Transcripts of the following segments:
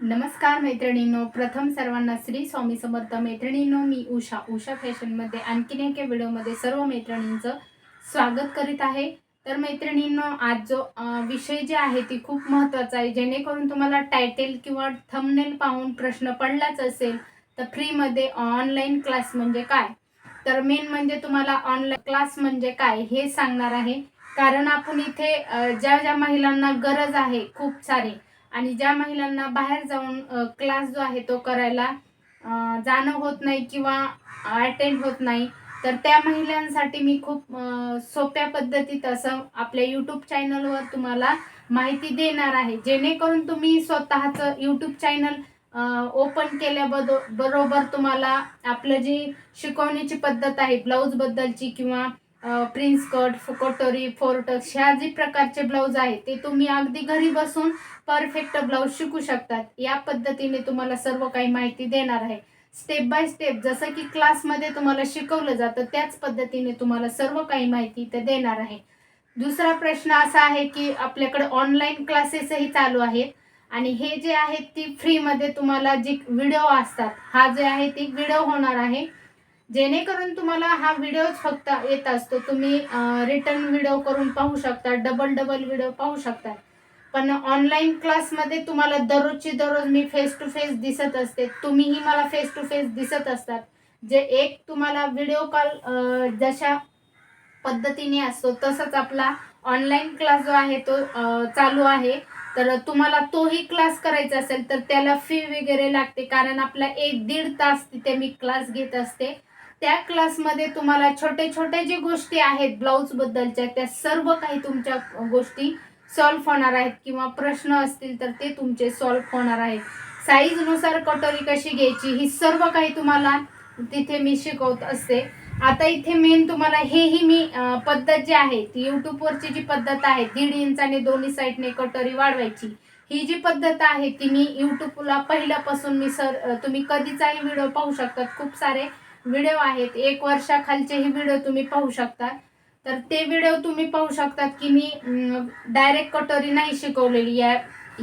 नमस्कार मैत्रिणींनो प्रथम सर्वांना श्री स्वामी समर्थ. मैत्रिणींनो मी उषा. उषा फॅशनमध्ये आणखीन एका व्हिडिओमध्ये सर्व मैत्रिणींचं स्वागत करीत आहे. तर मैत्रिणींनो आज जो विषय जे आहे ती खूप महत्त्वाचा आहे. जेणेकरून तुम्हाला टायटेल किंवा थंबनेल पाहून प्रश्न पडलाच असेल तर फ्रीमध्ये ऑनलाईन क्लास म्हणजे काय? तर मेन म्हणजे तुम्हाला ऑनलाईन क्लास म्हणजे काय हे सांगणार आहे. कारण आपण इथे ज्या ज्या महिलांना गरज आहे खूप सारी. आणि ज्या महिलांना बाहेर जाऊन क्लास जो आहे तो करायला जाणं होत नाही किंवा अटेंड होत नाही तर त्या महिलांसाठी मी खूप सोप्या पद्धतीत असं आपल्या यूट्यूब चॅनलवर तुम्हाला माहिती देणार आहे. जेणेकरून तुम्ही स्वतःचं यूट्यूब चॅनल ओपन केल्याबदो बरोबर तुम्हाला आपलं जी शिकवण्याची पद्धत आहे ब्लाऊजबद्दलची किंवा प्रिन्स कट कटोरी फोरटक्स ह्या जे प्रकारचे ब्लाऊज आहेत ते तुम्ही अगदी घरी बसून परफेक्ट ब्लाऊज शिकू शकतात. या पद्धतीने तुम्हाला सर्व काही माहिती देणार आहे. स्टेप बाय स्टेप जसं की क्लासमध्ये तुम्हाला शिकवलं जातं त्याच पद्धतीने तुम्हाला सर्व काही माहिती इथे देणार आहे. दुसरा प्रश्न असा आहे की आपल्याकडे ऑनलाईन क्लासेसही चालू आहेत. आणि हे जे आहेत ती फ्रीमध्ये तुम्हाला जी व्हिडिओ असतात हा जे आहे ती व्हिडिओ होणार आहे. जेणेकरून तुम्हाला हा व्हिडिओ फक्त येत असतो. तुम्ही रिटर्न व्हिडिओ करून पाहू शकता डबल डबल व्हिडिओ पाहू शकता. पण ऑनलाईन क्लासमध्ये तुम्हाला दररोजची दररोज मी फेस टू फेस दिसत असते. तुम्हीही मला फेस टू फेस दिसत असतात. जे एक तुम्हाला व्हिडिओ कॉल जशा पद्धतीने असतो तसंच आपला ऑनलाईन क्लास जो आहे तो चालू आहे. तर तुम्हाला तोही क्लास करायचा असेल तर त्याला फी वगैरे लागते. कारण आपला एक दीड तास तिथे मी क्लास घेत असते. त्या क्लासमध्ये तुम्हाला छोटे छोटे जे गोष्टी आहेत ब्लाऊज बद्दलच्या त्या सर्व काही तुमच्या गोष्टी सॉल्व्ह होणार आहेत. किंवा प्रश्न असतील तर ते तुमचे सॉल्व्ह होणार आहेत. साईजनुसार कटोरी कशी घ्यायची ही सर्व काही तुम्हाला तिथे मी शिकवत असते. आता इथे मेन तुम्हाला हेही मी पद्धत जी आहे ती यूट्यूबवरची जी पद्धत आहे दीड इंचाने दोन्ही साईडने कटोरी वाढवायची ही जी पद्धत आहे ती मी यूट्यूबला पहिल्यापासून मी सर तुम्ही कधीचाही व्हिडिओ पाहू शकतात. खूप सारे व्हिडिओ आहेत. एक वर्षाखालचेही व्हिडिओ तुम्ही पाहू शकता. तर ते व्हिडिओ तुम्ही पाहू शकतात की मी डायरेक्ट कटोरी नाही शिकवलेली या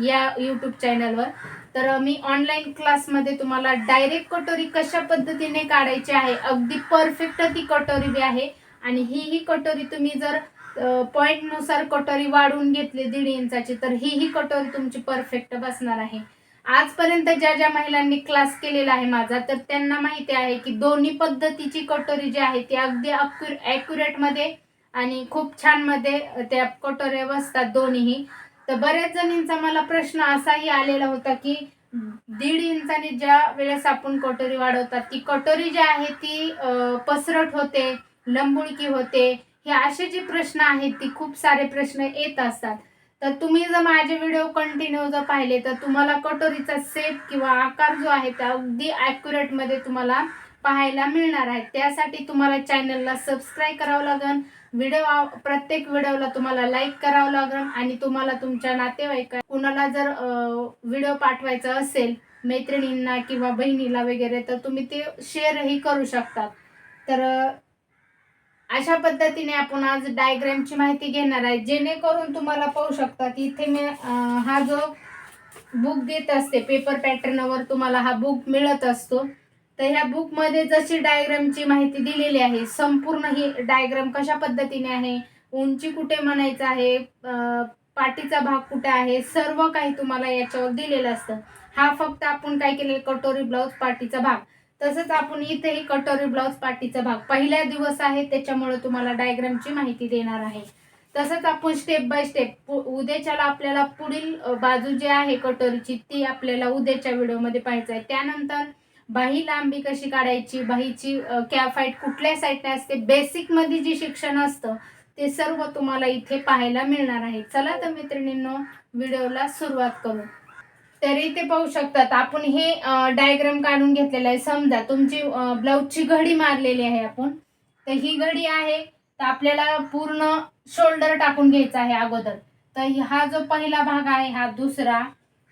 या यूट्यूब चॅनलवर तर मी ऑनलाईन क्लासमध्ये तुम्हाला डायरेक्ट कटोरी कशा पद्धतीने काढायची आहे अगदी परफेक्ट ती कटोरी बी आहे. आणि ही ही कटोरी तुम्ही जर पॉईंटनुसार कटोरी वाढवून घेतली दीड इंचाची तर ही ही कटोरी तुमची परफेक्ट बसणार आहे. आजपर्यंत ज्या ज्या महिलांनी क्लास केलेला आहे माझा तर त्यांना माहिती आहे की दोन्ही पद्धतीची कटोरी जी आहे ती अगदी ॲक्युरेटमध्ये आणि खूप छानमध्ये त्या कटोऱ्या बसतात दोन्हीही. तर बऱ्याच जणींचा मला प्रश्न असाही आलेला होता की दीड इंचाने ज्या वेळेस आपण कटोरी वाढवतात ती कटोरी जी आहे ती पसरट होते लंबुळकी होते हे असे जे प्रश्न आहेत ती खूप सारे प्रश्न येत असतात. तर तुम्ही जर माझे व्हिडिओ कंटिन्यू जर पाहिले तर तुम्हाला कटोरीचा सेप किंवा आकार जो आहे त्या अगदी ॲक्युरेटमध्ये तुम्हाला पाहायला मिळणार आहे. त्यासाठी तुम्हाला चॅनलला सबस्क्राईब करावं लागेल. व्हिडिओ प्रत्येक व्हिडिओला तुम्हाला लाईक करावं लागेल आणि तुम्हाला तुमच्या नातेवाईका कुणाला जर व्हिडिओ पाठवायचा असेल मैत्रिणींना किंवा बहिणीला वगैरे तर तुम्ही ते शेअरही करू शकतात तर अशा पद्धतीने आपण आज डायग्रामची माहिती घेणार आहे. जेणेकरून तुम्हाला पाहू शकता की इथे मी हा जो बुक देत असते पेपर पॅटर्नवर तुम्हाला हा बुक मिळत असतो. तर ह्या बुकमध्ये जशी डायग्रामची माहिती दिलेली आहे संपूर्ण ही डायग्राम कशा पद्धतीने आहे? उंची कुठे म्हणायचं आहे? पाठीचा भाग कुठे आहे? सर्व काही तुम्हाला याच्यावर दिलेलं असतं. हा फक्त आपण काय केलेलं? कटोरी ब्लाऊज पाठीचा भाग. तसंच आपण इथेही कटोरी ब्लाउज पार्टीचा भाग पहिला दिवस आहे त्याच्यामुळे तुम्हाला डायग्रामची माहिती देणार आहे. तसंच आपण स्टेप बाय स्टेप उद्याच्याला आपल्याला पुढील बाजू जी आहे कटोरीची ती आपल्याला उद्याच्या व्हिडिओमध्ये पाहायचं आहे. त्यानंतर बाही लांबी कशी काढायची बाहीची कॅफाईट कुठल्या साईडने असते बेसिकमध्ये जे शिक्षण असतं ते सर्व तुम्हाला इथे पाहायला मिळणार आहे. चला तर मैत्रिणींनो व्हिडिओला सुरुवात करू. तरी ते पाहू शकतात. आपण हे डायग्राम काढून घेतलेलं आहे. समजा तुमची ब्लाऊजची घडी मारलेली आहे आपण. तर ही घडी आहे. तर आपल्याला पूर्ण शोल्डर टाकून घ्यायचा आहे अगोदर. तर हा जो पहिला भाग आहे हा दुसरा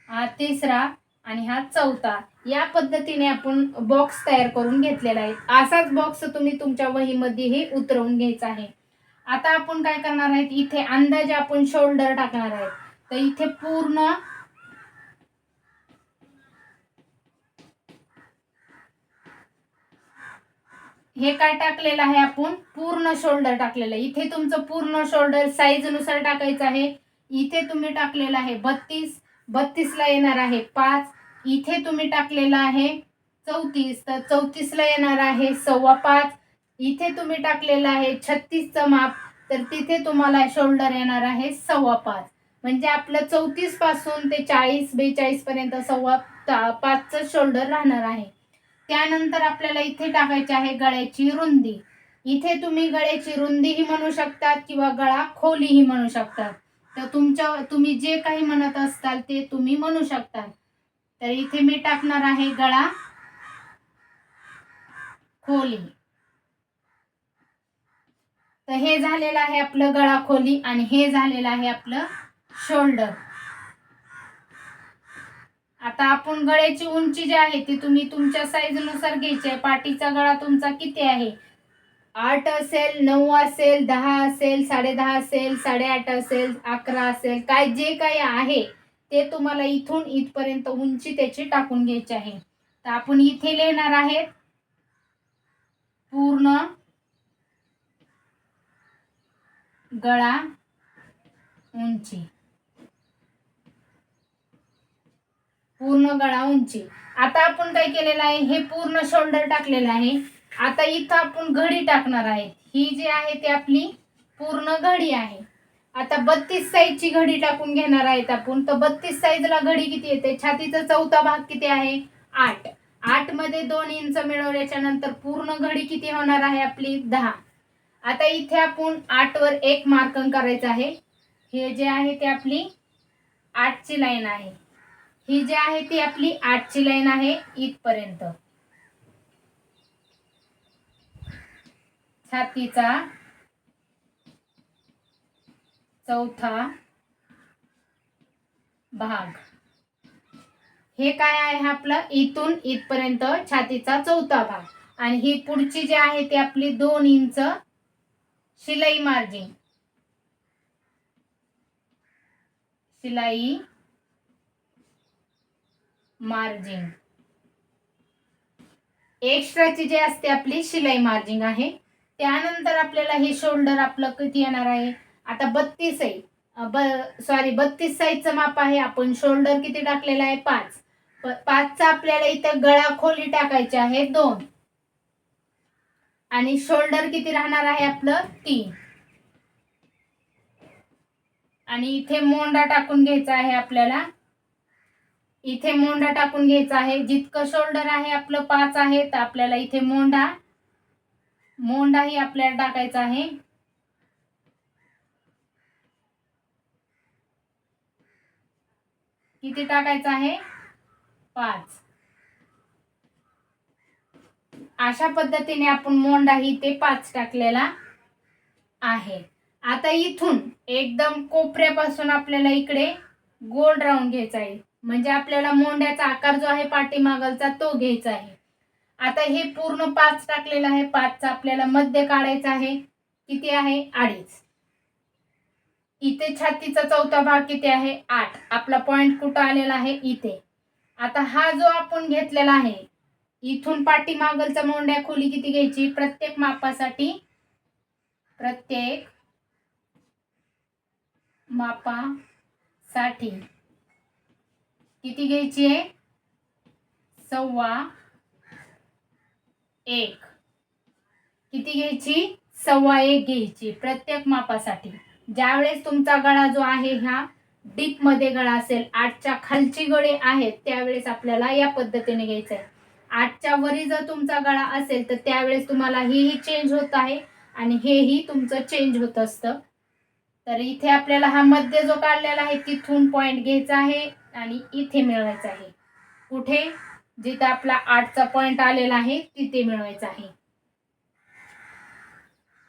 हा तिसरा आणि हा चौथा. या पद्धतीने आपण बॉक्स तयार करून घेतलेला आहे. असाच बॉक्स तुम्ही तुमच्या वहीमध्येही उतरवून घ्यायचा आहे. आता आपण काय करणार आहेत? इथे अंदाजे आपण शोल्डर टाकणार आहेत. तर इथे पूर्ण हे काय टाकलेलं आहे आपण? पूर्ण शोल्डर टाकलेलं आहे. इथे तुमचं पूर्ण शोल्डर साईजनुसार टाकायचं आहे. इथे तुम्ही टाकलेलं आहे बत्तीस. बत्तीसला येणार आहे पाच. इथे तुम्ही टाकलेलं आहे चौतीस. तर चौतीसला येणार आहे सव्वा पाच. इथे तुम्ही टाकलेलं आहे छत्तीसचं माप. तर तिथे तुम्हाला शोल्डर येणार आहे सव्वा पाच. म्हणजे आपलं चौतीसपासून ते चाळीस बेचाळीस पर्यंत सव्वा ता- पाचचं शोल्डर राहणार आहे. त्यानंतर आपल्याला इथे टाकायची आहे गळ्याची रुंदी. इथे तुम्ही गळ्याची रुंदीही म्हणू शकतात किंवा गळा खोलीही म्हणू शकतात. तर तुमच्या तुम्ही जे काही म्हणत असताल ते तुम्ही म्हणू शकता तर इथे मी टाकणार आहे गळा खोली. तर हे झालेलं आहे आपलं गळा खोली आणि हे झालेलं आहे आपलं शोल्डर. आता आपण गळ्याची उंची जी आहे ती तुम्ही तुमच्या साईजनुसार घ्यायची आहे. पाठीचा गळा तुमचा किती आहे? आठ असेल नऊ असेल दहा असेल साडेदहा असेल साडेआठ असेल अकरा असेल काय जे काही आहे ते तुम्हाला इथून इथपर्यंत उंची त्याची टाकून घ्यायची आहे. तर आपण इथे लिहिणार आहेत. पूर्ण गळा उंची. पूर्ण गळा उंची. आता आपण काय केलेलं आहे? हे पूर्ण शोल्डर टाकलेलं आहे. आता इथं आपण घडी टाकणार आहे. ही जी आहे ती आपली पूर्ण घडी आहे. आता बत्तीस साईजची घडी टाकून घेणार आहेत आपण. तर बत्तीस साईजला घडी किती येते? छातीचा चौथा भाग किती आहे? आठ. आठमध्ये दोन इंच मिळवल्याच्या नंतर पूर्ण घडी किती होणार आहे आपली? दहा. आता इथे आपण आठ वर एक मार्कन करायचं आहे. हे जे आहे ते आपली आठची लाईन आहे. ही जी आहे ती आपली आठची लाईन आहे इथपर्यंत. छातीचा चौथा भाग. हे काय आहे आपलं? इथून इथपर्यंत छातीचा चौथा भाग. आणि ही पुढची जी आहे ती आपली दोन इंच शिलाई मार्जिन. शिलाई मार्जिन. एक्स्ट्राची जी असते आपली शिलाई मार्जिन आहे. त्यानंतर आपल्याला हे शोल्डर आपलं किती येणार आहे? आता बत्तीस आहे. ब सॉरी बत्तीस साईजचं माप आहे. आपण शोल्डर किती टाकलेलं आहे? पाच. पाचचा आपल्याला इथं गळा खोली टाकायची आहे दोन. आणि शोल्डर किती राहणार आहे आपलं? तीन. आणि इथे मोंडा टाकून घ्यायचा आहे आपल्याला. इथे मोंडा टाकून घ्यायचा आहे. जितकं शोल्डर आहे आपलं पाच आहे तर आपल्याला इथे मोंडा मोंडाही आपल्याला टाकायचा आहे. किती टाकायचं आहे? पाच. अशा पद्धतीने आपण मोंडाही ते पाच टाकलेला आहे. आता इथून एकदम कोपऱ्यापासून आपल्याला इकडे गोल राऊंड घ्यायचा आहे. म्हणजे आपल्याला मोंड्याचा आकार जो आहे पाठीमागलचा तो घ्यायचा आहे. आता हे पूर्ण पाच टाकलेलं आहे. पाचचा आपल्याला मध्य काढायचा आहे. किती आहे? अडीच. इथे छातीचा चौथा भाग किती आहे? आठ. आपला पॉइंट कुठं आलेला आहे? इथे. आता हा जो आपण घेतलेला आहे इथून पाठीमागलचा मोंड्या खोली किती घ्यायची? प्रत्येक मापासाठी प्रत्येक मापासाठी. किती घ्यायची आहे? सव्वा एक. किती घ्यायची? सव्वा एक घ्यायची प्रत्येक मापासाठी. ज्यावेळेस तुमचा गळा जो आहे ह्या डीपमध्ये गळा असेल आठच्या खालची गळे आहेत त्यावेळेस आपल्याला या पद्धतीने घ्यायचं आहे आठच्या वरी जर तुमचा गळा असेल तर त्यावेळेस तुम्हाला हेही चेंज होत आहे आणि हेही तुमचं चेंज होत असतं. तर इथे आपल्याला हा मध्य जो काढलेला आहे तिथून पॉईंट घ्यायचा आहे. आणि इथे मिळवायचं आहे. कुठे? जिथे आपला आठचा पॉइंट आलेला आहे तिथे मिळवायचा आहे.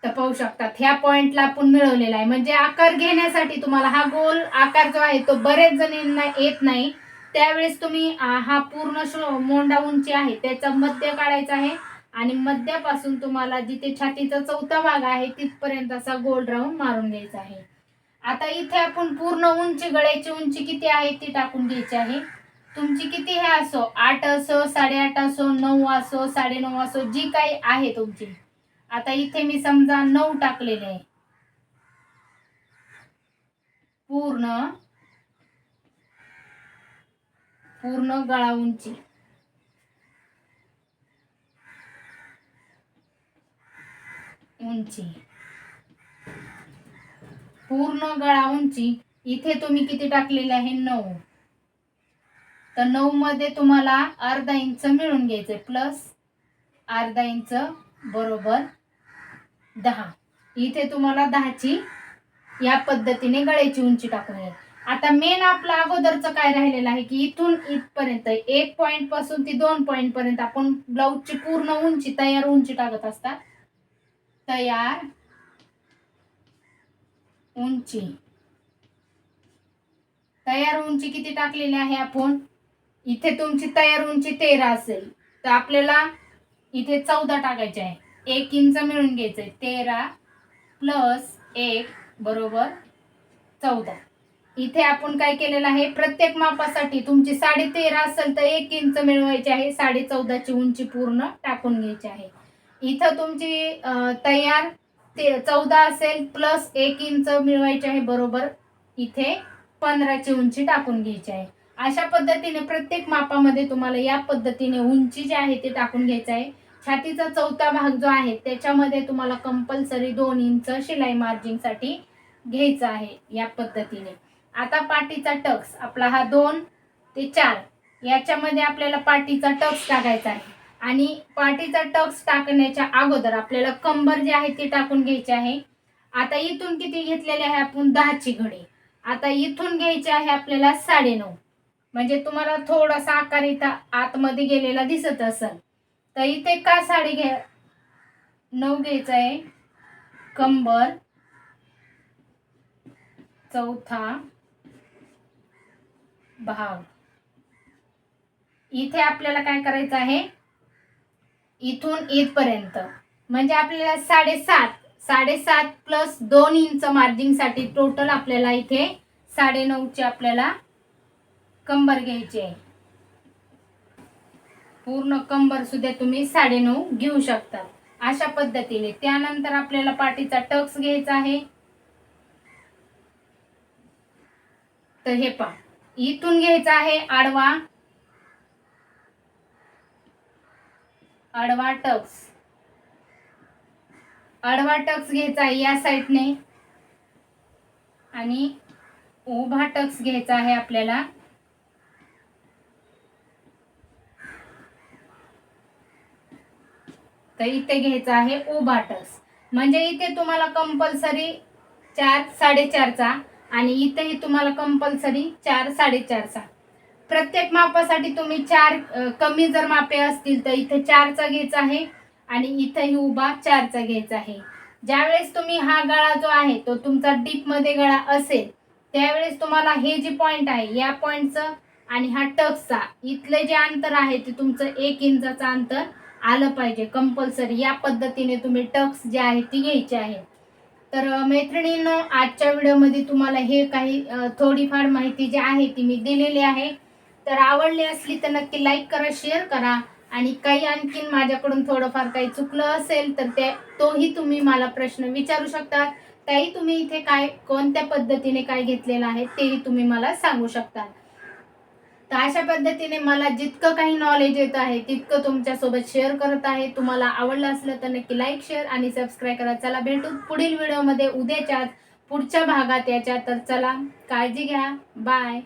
तर पाहू शकतात ह्या पॉइंटला आपण मिळवलेला आहे. म्हणजे आकार घेण्यासाठी तुम्हाला हा गोल आकार जो आहे तो बरेच जणींना येत नाही. त्यावेळेस तुम्ही हा पूर्ण शो- मोंडा उंची आहे त्याचा मध्य काढायचा आहे. आणि मध्यापासून तुम्हाला जिथे छातीचा चौथा भाग आहे तिथपर्यंत असा गोल राऊंड मारून घ्यायचा आहे. आता इथे आपण पूर्ण उंची गळ्याची उंची किती आहे ती टाकून घ्यायची आहे. तुमची किती हे असो आठ असो साडेआठ असो नऊ असो साडेनऊ असो जी काही आहे तुमची. आता इथे मी समजा नऊ टाकलेले आहे. पूर्ण पूर्ण गळा उंची. उंची. पूर्ण गळा उंची इथे तुम्ही किती टाकलेले आहे? नऊ. तर नऊ मध्ये तुम्हाला अर्धा इंच मिळून घ्यायचे प्लस अर्धा इंच बरोबर दहा. इथे तुम्हाला दहाची या पद्धतीने गळ्याची उंची टाकून घ्या आता मेन आपला अगोदरचं काय राहिलेलं आहे की इथून इथपर्यंत एक पॉइंटपासून ती दोन पॉइंट पर्यंत आपण ब्लाऊजची पूर्ण उंची तयार उंची टाकत असतात तयार उंची. तयार उंची किती टाकलेली आहे आपण? इथे तुमची तयार उंची तेरा असेल. तर आपल्याला इथे चौदा टाकायचे आहे. एक इंच मिळून घ्यायचंय. तेरा प्लस एक बरोबर चौदा. इथे आपण काय केलेलं आहे? प्रत्येक मापासाठी तुमची साडे तेरा असेल तर एक इंच मिळवायची आहे. साडे चौदाची उंची पूर्ण टाकून घ्यायची आहे. इथं तुमची तयार ते चौदा असेल प्लस एक इंच मिळवायचे आहे बरोबर. इथे पंधराची उंची टाकून घ्यायची आहे. अशा पद्धतीने प्रत्येक मापामध्ये तुम्हाला या पद्धतीने उंची जी आहे ती टाकून घ्यायचं आहे. छातीचा चौथा भाग जो आहे त्याच्यामध्ये तुम्हाला कंपल्सरी दोन इंच शिलाई मार्जिंगसाठी घ्यायचं आहे या पद्धतीने. आता पाठीचा टक्स आपला हा दोन ते चार. याच्यामध्ये आपल्याला पाठीचा टक्स टाकायचा आहे. आणि पाठीचा टक्स टाकण्याच्या अगोदर आपल्याला कंबर जी आहे ती टाकून घ्यायची आहे. आता इथून किती घेतलेले आहे आपण? दहाची घडी. आता इथून घ्यायचे आहे आपल्याला साडेनऊ. म्हणजे तुम्हाला थोडासा आकार इथं आतमध्ये गेलेला दिसत असेल. तर इथे का साडी घ्या नऊ घ्यायचं आहे. कंबर. चौथा. भाग. इथे आपल्याला काय करायचं आहे? इथून इथपर्यंत. म्हणजे आपल्याला साडेसात साडेसात प्लस दोन इंच मार्जिंगसाठी टोटल आपल्याला इथे साडेनऊची आपल्याला कंबर घ्यायची आहे. पूर्ण कंबर सुद्धा तुम्ही साडेनऊ घेऊ शकता. अशा पद्धतीने. त्यानंतर आपल्याला पाठीचा टक्स घ्यायचा आहे. तर हे पहा. इथून घ्यायचा आहे आडवा आडवा टक्स आडवा टक्स घ्यायचा आहे या साईडने. आणि उभा टक्स घ्यायचा आहे आपल्याला. तर इथे घ्यायचा आहे उभा टक्स. म्हणजे इथे तुम्हाला कंपल्सरी चार साडेचारचा आणि इथेही तुम्हाला कंपल्सरी चार साडेचारचा. प्रत्येक मापासाठी तुम्ही चार कमी जर मापे असतील तर इथे चारचा घ्यायचा आहे आणि इथंही उभा चारचा घ्यायचा आहे. ज्यावेळेस तुम्ही हा गळा जो आहे तो तुमचा डीपमध्ये गळा असेल त्यावेळेस तुम्हाला हे जे पॉइंट आहे या पॉइंटचं आणि हा टक्सचा इथले जे अंतर आहे ते तुमचं एक इंचाचं अंतर आलं पाहिजे कंपल्सरी या पद्धतीने तुम्ही टक्स जे आहे ती घ्यायची आहे. तर मैत्रिणीनं आजच्या व्हिडिओमध्ये तुम्हाला हे काही थोडीफार माहिती जी आहे ती मी दिलेली आहे. तर आवडली असली तर नक्की लाईक करा शेअर करा. आणि काही आणखीन माझ्याकडून थोडंफार काही चुकलं असेल तर ते तोही तुम्ही मला प्रश्न विचारू शकता. त्याही तुम्ही इथे काय कोणत्या पद्धतीने काय घेतलेलं आहे तेही तुम्ही मला सांगू शकता. तर अशा पद्धतीने मला जितकं काही नॉलेज येत आहे तितकं तुमच्यासोबत शेअर करत आहे. तुम्हाला आवडलं असलं तर नक्की लाईक शेअर आणि सबस्क्राईब करा. चला भेटू पुढील व्हिडिओमध्ये उद्याच्याच पुढच्या भागात याच्या. तर चला काळजी घ्या. बाय